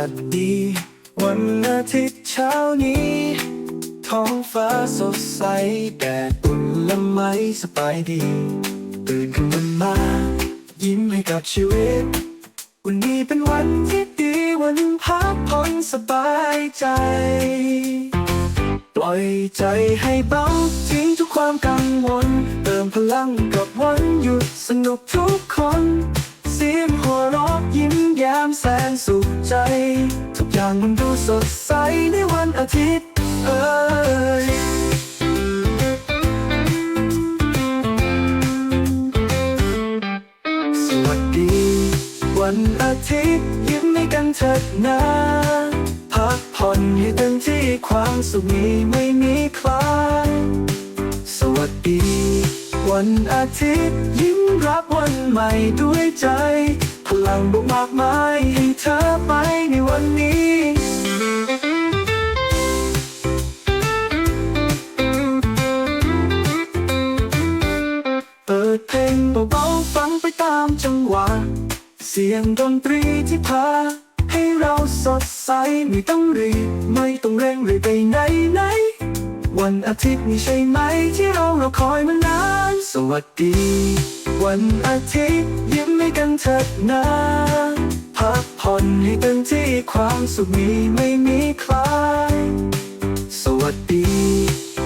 วัสดี วันอาทิตย์เช้านี้ ท้องฟ้าสดใสแดดอุ่นละไมสบายดี ตื่นขึ้นมา ยิ้มให้กับชีวิต วันนี้เป็นวันที่ดีวันพักผ่อนสบายใจ ปล่อยใจให้เบาทิ้งทุกความกังวล เติมพลังกับวันหยุดสนุกทุกคน มแย้มแสนสุขใจ ทุกอย่างมันดูสดใสในวันอาทิตย์ เอ้ยสวัสดี วันอาทิตย์ยิ้มให้กันเถิดนะพักผ่อนให้เต็มที่ความสุขนี้ไม่มีคลายสวัสดี วันอาทิตย์ยิ้มรับวันใหม่ด้วยใจ ลังบวกมากมายให้เธอไปในวันนี้เปิดเพลงเบาๆฟังไปตามจังหวะ เสียงดนตรีที่พา ให้เราสดใสไม่ต้องรีบไม่ต้องเร่งรีบไปไหนไหนวันอาทิตย์นี่ใช่ไหมที่เรารอคอยมานาน วัสดี วันอาทิตย์ยิ้มให้กันเถิดนะพักผ่อนให้เต็มที่ความสุขนี้ไม่มีคลาย สวัสดี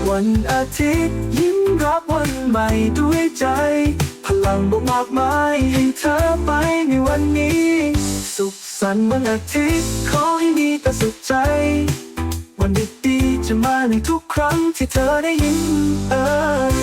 วันอาทิตย์ยิ้มรับวันใหม่ด้วยใจ พลังบวกมากมายให้เธอไปในวันนี้ สุขสันต์วันอาทิตย์ขอให้มีแต่สุขใจ วันดีๆจะมาในทุกครั้งที่เธอได้ยิ้มเอ่ย